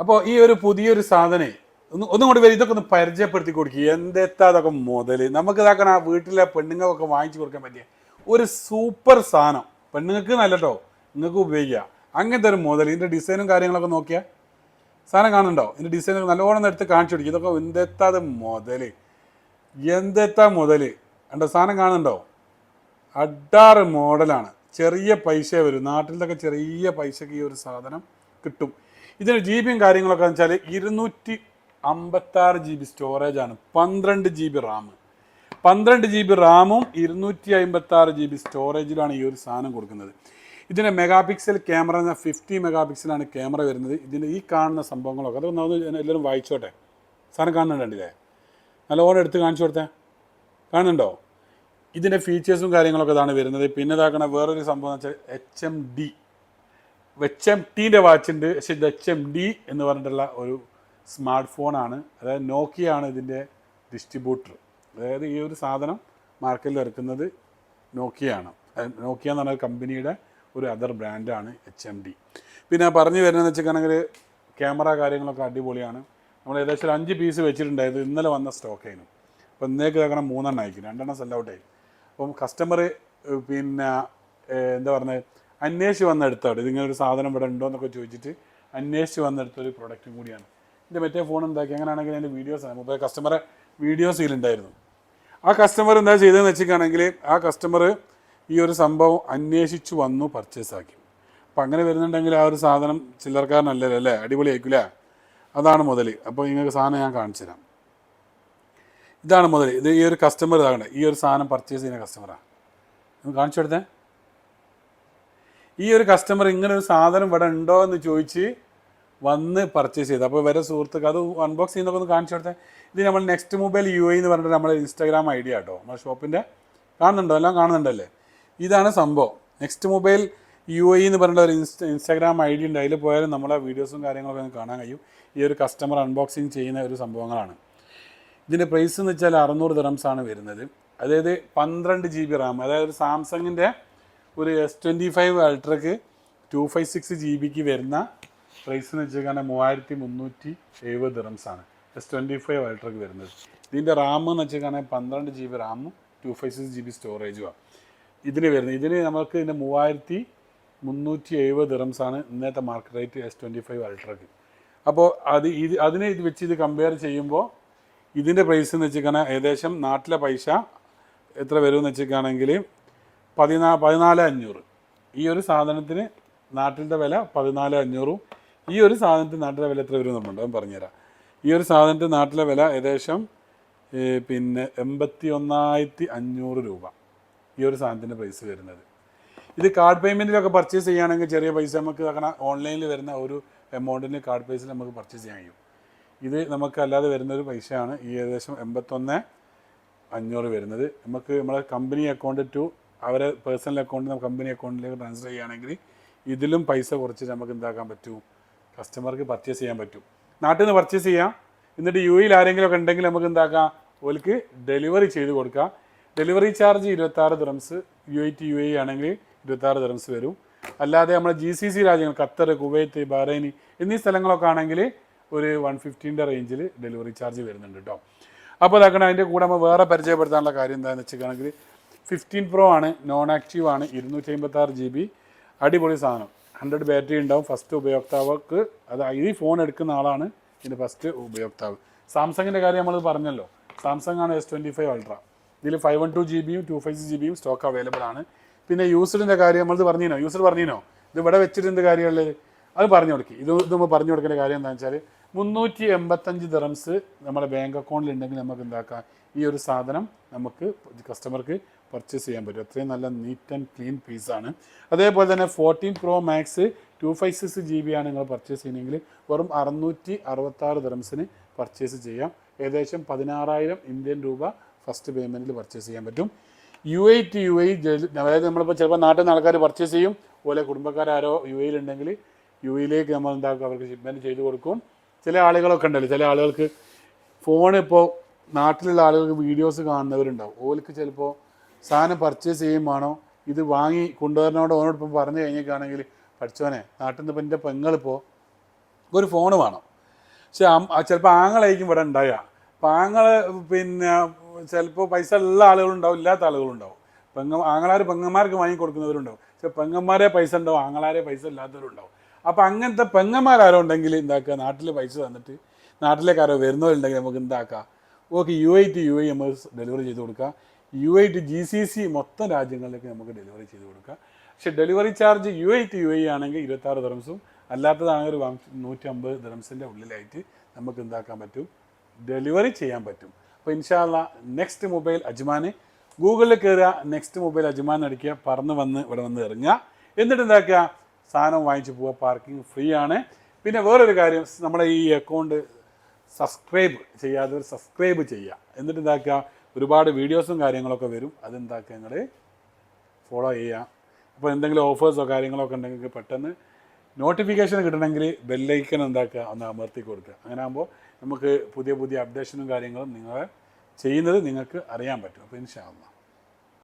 അപ്പോൾ ഈ ഒരു പുതിയൊരു സാധനം ഒന്ന് ഒന്നും കൂടി വരും ഇതൊക്കെ ഒന്ന് പരിചയപ്പെടുത്തി കൊടുക്കുക എന്തെത്താ അതൊക്കെ മുതൽ നമുക്ക് ഇതാക്കണം ആ വീട്ടിലെ പെണ്ണുങ്ങൾക്കൊക്കെ വാങ്ങിച്ചു കൊടുക്കാൻ പറ്റിയ ഒരു സൂപ്പർ സാധനം. പെണ്ണുങ്ങൾക്ക് നല്ല കേട്ടോ നിങ്ങൾക്ക് ഉപയോഗിക്കുക അങ്ങനത്തെ ഒരു മുതൽ ഇതിന്റെ ഡിസൈനും കാര്യങ്ങളൊക്കെ നോക്കിയാൽ സാധനം കാണുന്നുണ്ടോ? ഇതിന്റെ ഡിസൈൻ നല്ലോണം എടുത്ത് കാണിച്ചു കൊടുക്കുക ഇതൊക്കെ എന്തെത്താത് മുതൽ എന്തെത്താ മുതൽ കണ്ടോ സാധനം കാണുന്നുണ്ടോ? അഡാറ് മോഡലാണ്. ചെറിയ പൈസ വരും. നാട്ടിലൊക്കെ ചെറിയ പൈസക്ക് ഈ ഒരു സാധനം കിട്ടും. ഇതിന് ജി ബിയും കാര്യങ്ങളൊക്കെ എന്ന് വെച്ചാൽ ഇരുന്നൂറ്റി അമ്പത്താറ് ജി ബി സ്റ്റോറേജാണ് പന്ത്രണ്ട് ജി ബി റാം പന്ത്രണ്ട് ജി ബി റാമും ഇരുന്നൂറ്റി അമ്പത്തി ആറ് ജി ബി സ്റ്റോറേജിലാണ് ഈ ഒരു സാധനം കൊടുക്കുന്നത്. ഇതിന്റെ mega pixel camera fifty mega പിക്സലാണ് camera വരുന്നത്. ഇതിന്റെ ഈ കാണുന്ന സംഭവങ്ങളൊക്കെ അതൊന്ന് ഒന്ന് എല്ലാവരും വായിച്ചോട്ടെ? സാധനം കാണുന്നുണ്ടല്ലേ നല്ലോണം എടുത്ത് കാണിച്ചു കൊടുത്തേ. കാണുന്നുണ്ടോ? ഇതിന്റെ ഫീച്ചേഴ്സും കാര്യങ്ങളൊക്കെ ഇതാണ് വരുന്നത്. പിന്നെ ഇതാക്കണ വേറൊരു സംഭവം എന്ന് വെച്ചാൽ H M D H M ടീന്റെ watch ഉണ്ട് പക്ഷേ ഇത് എച്ച് എം ഡി എന്ന് പറഞ്ഞിട്ടുള്ള ഒരു സ്മാർട്ട് ഫോണാണ് അതായത് നോക്കിയ ആണ് ഇതിന്റെ ഡിസ്ട്രിബ്യൂട്ടർ അതായത് ഈ ഒരു സാധനം മാർക്കറ്റിൽ ഇറക്കുന്നത് നോക്കിയാണ് നോക്കിയ എന്ന് പറഞ്ഞ കമ്പനിയുടെ ഒരു അതർ ബ്രാൻഡാണ് എച്ച് എം ഡി പിന്നെ പറഞ്ഞു വരുന്നതെന്ന് വെച്ചിട്ടുണ്ടെങ്കിൽ ക്യാമറ കാര്യങ്ങളൊക്കെ അടിപൊളിയാണ്. നമ്മൾ ഏകദേശം ഒരു അഞ്ച് പീസ് വെച്ചിട്ടുണ്ടായത് ഇന്നലെ വന്ന സ്റ്റോക്ക് ആയിരുന്നു. അപ്പോൾ ഇന്നേക്ക് കേൾക്കണം മൂന്നെണ്ണം അയക്കും രണ്ടെണ്ണം സെൽ അപ്പം കസ്റ്റമർ പിന്നെ എന്താ പറഞ്ഞത്? അന്വേഷിച്ച് വന്നെടുത്താണ് ഇതിങ്ങനെ ഒരു സാധനം ഇവിടെ ഉണ്ടോ എന്നൊക്കെ ചോദിച്ചിട്ട് അന്വേഷിച്ച് വന്നെടുത്ത ഒരു പ്രൊഡക്റ്റും കൂടിയാണ്. എന്റെ മറ്റേ ഫോൺ എന്താക്കി? അങ്ങനെയാണെങ്കിൽ വീഡിയോസ് ആണ്. മുമ്പേ കസ്റ്റമറെ വീഡിയോസ് ഇതിലുണ്ടായിരുന്നു ആ കസ്റ്റമർ എന്താ ചെയ്തതെന്ന് വെച്ചിട്ടാണെങ്കിൽ ആ കസ്റ്റമർ ഈ ഒരു സംഭവം അന്വേഷിച്ചു വന്നു പർച്ചേസ് ആക്കി. അപ്പം അങ്ങനെ വരുന്നുണ്ടെങ്കിൽ ആ ഒരു സാധനം ചില്ലറക്കാരനല്ലല്ലോ അല്ലേ? അടിപൊളിയായിരിക്കില്ലേ അതാണ് മുതൽ അപ്പോൾ നിങ്ങൾക്ക് സാധനം ഞാൻ കാണിച്ചു തരാം. ഇതാണ് മുതൽ ഇത് ഈ ഒരു കസ്റ്റമർ ഇതാകണ്ടേ. ഈ ഒരു സാധനം പർച്ചേസ് ചെയ്യുന്ന കസ്റ്റമറാണ് കാണിച്ചു കൊടുത്തേ. ഈ ഒരു കസ്റ്റമർ ഇങ്ങനെ ഒരു സാധനം ഇവിടെ ഉണ്ടോ എന്ന് ചോദിച്ച് വന്ന് പർച്ചേസ് ചെയ്തു. അപ്പോൾ വരെ സുഹൃത്തുക്കൾ അത് അൺബോക്സ് ചെയ്യുന്നൊക്കെ ഒന്ന് കാണിച്ചു കൊടുത്തേ. ഇത് നമ്മൾ നെക്സ്റ്റ് മൊബൈൽ യു എന്ന് പറഞ്ഞിട്ട് നമ്മുടെ ഇൻസ്റ്റാഗ്രാം ഐ ഡി ആട്ടോ. നമ്മുടെ ഷോപ്പിന്റെ കാണുന്നുണ്ടോ? എല്ലാം കാണുന്നുണ്ടല്ലേ? ഇതാണ് സംഭവം. നെക്സ്റ്റ് മൊബൈൽ യു ഐ എന്ന് പറഞ്ഞ ഒരു ഇൻസ്റ്റ ഇൻസ്റ്റാഗ്രാം ഐ ഡി ഉണ്ട്. അതിൽ പോയാലും നമ്മളെ വീഡിയോസും കാര്യങ്ങളൊക്കെ ഒന്ന് കാണാൻ കഴിയും. ഈ ഒരു കസ്റ്റമർ അൺബോക്സിങ് ചെയ്യുന്ന ഒരു സംഭവങ്ങളാണ്. ഇതിന്റെ പ്രൈസ് എന്ന് വെച്ചാൽ അറുന്നൂറ് ദിറംസാണ് വരുന്നത്. അതായത് പന്ത്രണ്ട് ജി ബി റാം അതായത് സാംസങ്ങിന്റെ ഒരു എസ് ട്വന്റി ഫൈവ് അൾട്രക്ക് ടു ഫൈവ് സിക്സ് ജി ബിക്ക് വരുന്ന പ്രൈസ് എന്ന് വെച്ചാൽ മൂവായിരത്തി മുന്നൂറ്റി എഴുപത് റംസ് ആണ് എസ് ട്വന്റി ഫൈവ് അൾട്രക്ക് വരുന്നത്. ഇതിന്റെ റാം എന്ന് വെച്ചാൽ പന്ത്രണ്ട് ജി ബി റാമും two five six G B സ്റ്റോറേജുമാണ് ഇതിന് വരുന്നത്. ഇതിന് നമുക്ക് ഇതിന്റെ മൂവായിരത്തി മുന്നൂറ്റി എഴുപത് റംസ് ആണ് ഇന്നത്തെ market rate S twenty five അൾട്രക്ക് അപ്പോൾ അത് ഇത് അതിനെ ഇത് വെച്ച് ഇത് കമ്പയർ ചെയ്യുമ്പോൾ ഇതിന്റെ പ്രൈസ് എന്ന് വെച്ചിരിക്കുകയാണെങ്കിൽ ഏകദേശം നാട്ടിലെ പൈസ എത്ര വരുമെന്ന് വെച്ചിരിക്കുകയാണെങ്കിൽ പതിനാ പതിനാല് അഞ്ഞൂറ്. ഈ ഒരു സാധനത്തിന് നാട്ടിലത്തെ വില പതിനാല് അഞ്ഞൂറും. ഈ ഒരു സാധനത്തിന് നാട്ടിലെ വില എത്ര വരും എന്നുണ്ട് ഞാൻ പറഞ്ഞുതരാം. ഈ ഒരു സാധനത്തിന് നാട്ടിലെ വില ഏകദേശം പിന്നെ എൺപത്തി ഒന്നായിരത്തി അഞ്ഞൂറ് രൂപ ഈ ഒരു സാധനത്തിന്റെ പ്രൈസ് വരുന്നത്. ഇത് കാർഡ് പേയ്മെന്റിലൊക്കെ പർച്ചേസ് ചെയ്യുകയാണെങ്കിൽ ചെറിയ പൈസ നമുക്ക് അങ്ങനെ ഓൺലൈനിൽ വരുന്ന ഒരു എമൗണ്ടിന് കാർഡ് പൈസയിൽ നമുക്ക് പർച്ചേസ് ചെയ്യാൻ കഴിയും. ഇത് നമുക്ക് അല്ലാതെ വരുന്ന ഒരു പൈസയാണ് ഈ ഏകദേശം എൺപത്തൊന്ന് അഞ്ഞൂറ് വരുന്നത്. നമുക്ക് നമ്മളെ കമ്പനി അക്കൗണ്ട് ടു അവരെ പേഴ്സണൽ അക്കൗണ്ടിൽ നിന്ന് കമ്പനി അക്കൗണ്ടിലേക്ക് ട്രാൻസ്ഫർ ചെയ്യുകയാണെങ്കിൽ ഇതിലും പൈസ കുറച്ച് നമുക്ക് എന്താക്കാൻ പറ്റും? കസ്റ്റമർക്ക് പർച്ചേസ് ചെയ്യാൻ പറ്റും. നാട്ടിൽ നിന്ന് പർച്ചേസ് ചെയ്യാം. എന്നിട്ട് യു എയിൽ ആരെങ്കിലും ഒക്കെ ഉണ്ടെങ്കിൽ നമുക്ക് എന്താക്കാം? ഓൽക്ക് ഡെലിവറി ചെയ്ത് കൊടുക്കാം. ഡെലിവറി ചാർജ് ഇരുപത്താറ് dirhams U I T U A ആണെങ്കിൽ ഇരുപത്താറ് ദിറംസ് വരും. അല്ലാതെ നമ്മുടെ ജി സി സി രാജ്യങ്ങൾ ഖത്തർ കുവൈത്ത് ബഹ്റൈൻ എന്നീ സ്ഥലങ്ങളൊക്കെ ആണെങ്കിൽ ഒരു വൺ ഫിഫ്റ്റീന്റെ റേഞ്ചിൽ ഡെലിവറി ചാർജ് വരുന്നുണ്ട് കേട്ടോ അപ്പോൾ ഇതാക്കണം അതിന്റെ കൂടെ നമ്മൾ വേറെ പരിചയപ്പെടുത്താനുള്ള കാര്യം എന്താണെന്ന് വെച്ചിട്ടുണ്ടെങ്കിൽ ഫിഫ്റ്റീൻ പ്രോ ആണ് നോൺ ആക്റ്റീവ് ആണ് ഇരുന്നൂറ്റി അമ്പത്തി ആറ് ജി ബി അടിപൊളി സാധനം. ഹൺഡ്രഡ് ബാറ്ററി ഉണ്ടാവും ഫസ്റ്റ് ഉപയോക്താവർക്ക് അത് ഈ ഫോൺ എടുക്കുന്ന ആളാണ് ഇതിന്റെ ഫസ്റ്റ് ഉപയോക്താവ്. സാംസങ്ങിന്റെ കാര്യം നമ്മൾ പറഞ്ഞല്ലോ. സാംസങ് ആണ് എസ് ട്വന്റി ഫൈവ് അൾട്ര ഇതിൽ ഫൈവ് വൺ ടു ജി ബിയും ടു ഫൈവ് സിക്സ് ജി ബിയും സ്റ്റോക്ക് അവൈലബിൾ ആണ്. പിന്നെ യൂസറിന്റെ കാര്യം നമ്മൾ പറഞ്ഞിനോ യൂസർ പറഞ്ഞിനോ ഇത് ഇവിടെ വെച്ചിട്ട് എന്ത് കാര്യമുള്ളത്? അത് പറഞ്ഞു കൊടുക്കി. ഇത് ഇത് നമ്മൾ പറഞ്ഞു കൊടുക്കേണ്ട കാര്യം എന്താണെന്ന് വെച്ചാൽ മുന്നൂറ്റി എൺപത്തഞ്ച് ദിറംസ് നമ്മുടെ ബാങ്ക് അക്കൗണ്ടിൽ ഉണ്ടെങ്കിൽ നമുക്ക് എന്താക്കാം? ഈ ഒരു സാധനം നമുക്ക് കസ്റ്റമർക്ക് പർച്ചേസ് ചെയ്യാൻ പറ്റും. അത്രയും നല്ല നീറ്റ് ആൻഡ് ക്ലീൻ പീസാണ് അതേപോലെ തന്നെ fourteen pro max two five six G B ആണ് നിങ്ങൾ പർച്ചേസ് ചെയ്യുന്നതെങ്കിൽ വെറും അറുന്നൂറ്റി അറുപത്താറ് ദിറംസിന് പർച്ചേസ് ചെയ്യാം. ഏകദേശം പതിനാറായിരം ഇന്ത്യൻ രൂപ ഫസ്റ്റ് പേയ്മെന്റിൽ പർച്ചേസ് ചെയ്യാൻ പറ്റും. U I to U I അതായത് നമ്മളിപ്പോൾ ചിലപ്പോൾ നാട്ടിൽ നിന്ന് ആൾക്കാർ പർച്ചേസ് ചെയ്യും. അതുപോലെ കുടുംബക്കാരോ യു എയിലുണ്ടെങ്കിൽ യു എയിലേക്ക് നമ്മൾ എന്താക്കും? അവർക്ക് ഷിപ്മെന്റ് ചെയ്ത് കൊടുക്കും. ചില ആളുകളൊക്കെ ഉണ്ടല്ലോ. ചില ആളുകൾക്ക് ഫോൺ നാട്ടിലുള്ള ആളുകൾക്ക് വീഡിയോസ് കാണുന്നവരുണ്ടാവും. ഓർക്ക് ചിലപ്പോൾ സാധനം പർച്ചേസ് ചെയ്യുമ്പോണോ ഇത് വാങ്ങി കൊണ്ടുവരണോട് ഓനോട് ഇപ്പം പറഞ്ഞു കഴിഞ്ഞേക്കാണെങ്കിൽ പഠിച്ചോനെ നാട്ടിൽ നിന്ന് ഇപ്പം എന്റെ പെങ്ങളിപ്പോൾ ഒരു ഫോൺ വേണം. പക്ഷെ ചിലപ്പോൾ ആങ്ങളായിരിക്കും ഇവിടെ ഉണ്ടാവുക. അപ്പം ആങ്ങൾ പിന്നെ ചിലപ്പോൾ പൈസ ഉള്ള ആളുകളുണ്ടാവും ഇല്ലാത്ത ആളുകളുണ്ടാവും പെങ്ങ ആങ്ങളാർ പെങ്ങന്മാർക്ക് വാങ്ങി കൊടുക്കുന്നവരുണ്ടാവും. പക്ഷെ പെങ്ങന്മാരെ പൈസ ഉണ്ടാവും ആങ്ങളാരെ പൈസ ഇല്ലാത്തവരുണ്ടാവും. അപ്പം അങ്ങനത്തെ പെങ്ങന്മാരാരോ ഉണ്ടെങ്കിൽ എന്താക്കുക? നാട്ടിൽ പൈസ തന്നിട്ട് നാട്ടിലേക്ക് ആരോ വരുന്നവരുണ്ടെങ്കിൽ നമുക്ക് എന്താക്കാം? Okay U I to U I നമ്മൾ ഡെലിവറി ചെയ്ത് കൊടുക്കാം. U I to G C C മൊത്തം രാജ്യങ്ങളിലേക്ക് നമുക്ക് ഡെലിവറി ചെയ്ത് കൊടുക്കാം. പക്ഷെ delivery charge U I to U I ആണെങ്കിൽ ഇരുപത്താറ് ദ്രംസും അല്ലാത്തതാണെങ്കിൽ ഒരു നൂറ്റമ്പത് ദ്രംസിന്റെ ഉള്ളിലായിട്ട് നമുക്ക് എന്താക്കാൻ പറ്റും? ഡെലിവറി ചെയ്യാൻ പറ്റും. അപ്പോൾ ഇൻഷാല്ല നെക്സ്റ്റ് മൊബൈൽ അജ്മാന്. ഗൂഗിളിൽ കയറുക നെക്സ്റ്റ് മൊബൈൽ അജ്മാൻ അടിക്കുക പറന്ന് വന്ന് ഇവിടെ വന്ന് ഇറങ്ങുക. എന്നിട്ട് എന്താക്കുക? സാധനം വാങ്ങിച്ച് പോവുക പാർക്കിംഗ് ഫ്രീ ആണ്. പിന്നെ വേറൊരു കാര്യം നമ്മുടെ ഈ അക്കൗണ്ട് സബ്സ്ക്രൈബ് ചെയ്യാതെ സബ്സ്ക്രൈബ് ചെയ്യുക. എന്നിട്ട് എന്താക്കുക? ഒരുപാട് വീഡിയോസും കാര്യങ്ങളൊക്കെ വരും. അതെന്താക്കുക നിങ്ങൾ ഫോളോ ചെയ്യുക. അപ്പോൾ എന്തെങ്കിലും ഓഫേഴ്സോ കാര്യങ്ങളൊക്കെ ഉണ്ടെങ്കിൽ പെട്ടെന്ന് നോട്ടിഫിക്കേഷൻ കിട്ടണമെങ്കിൽ ബെല്ലൈക്കൻ എന്താക്കുക? ഒന്ന് അമർത്തി കൊടുക്കുക. അങ്ങനെ ആകുമ്പോൾ നമുക്ക് പുതിയ പുതിയ അപ്ഡേഷനും കാര്യങ്ങളും നിങ്ങളെ ചെയ്യുന്നത് നിങ്ങൾക്ക് അറിയാൻ പറ്റും. അപ്പോൾ ഇൻഷാ